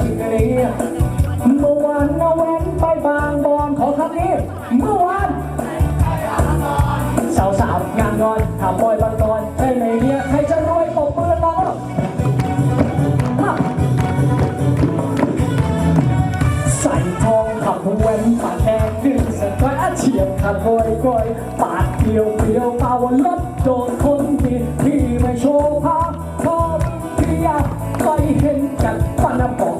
เมื่อวานนาแวนไปบางบอนขอคำนี้ เมื่อวานสาวสาวงานงอนถามบอยบางกอนใช่ไหมเนี่ยใครจะรวยปกมือร้องมาใส่ทองขับแว้นปากแดงดึงสะก้อยอาเฉียบขับกอยกยปากเดียวเดียวเปล่ารถโดนคนที่ที่ไม่โชว์ภาพพอที่อยากไปเห็นกันปานบอกปอยู่บ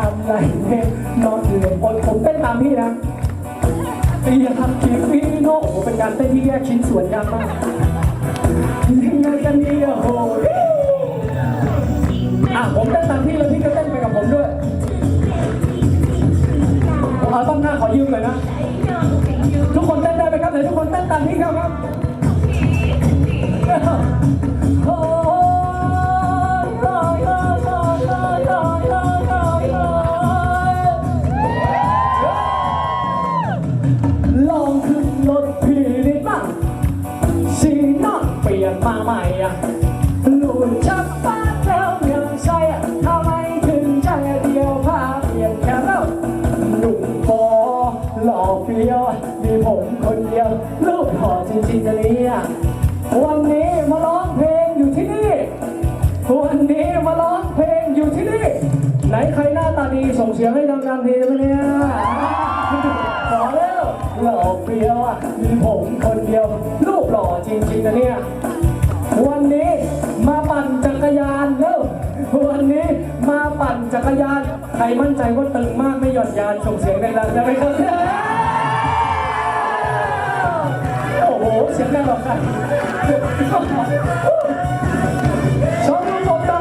อสอยู่ชามไรเห็นนอนเหนื่อยบนผมเต้นตามพี่นะตีทำทีฟีโน่เป็นการเต้นที่แยกชิ้นส่วนยากมากยังไงกันนี่โอ้โหอะผมเต้นตามพี่แล้วพี่ก็เต้นไปกับผมด้วยผมเอาต้นหน้าขอยืมเลยนะ ทุกคนเต้นได้ไหมครับไหนทุกคนเต้นตามพี่เขาครับ เฟี้ยวมีผมคนเดียวรูปหล่อจริงๆนะเนี่ยวันนี้มาร้องเพลงอยู่ที่นี่ วันนี้มาร้องเพลงอยู่ที่นี่ ไหนใครหน้าตาดีส่งเสียงให้ดังๆทีได้ไหมเนี่ยขอแล้วหล่อเปรียวมีผมคนเดียวรูปหล่อจริงๆนะเนี่ยวันนี้มาปั่นจักรยานเร็ววันนี้มาปั่นจักรยาน ใครมั่นใจว่าตึงมากไม่หย่อนยานส่งเสียงดังๆได้ไหมครับ เสียงดังหรอกค่ะชอบดูผมต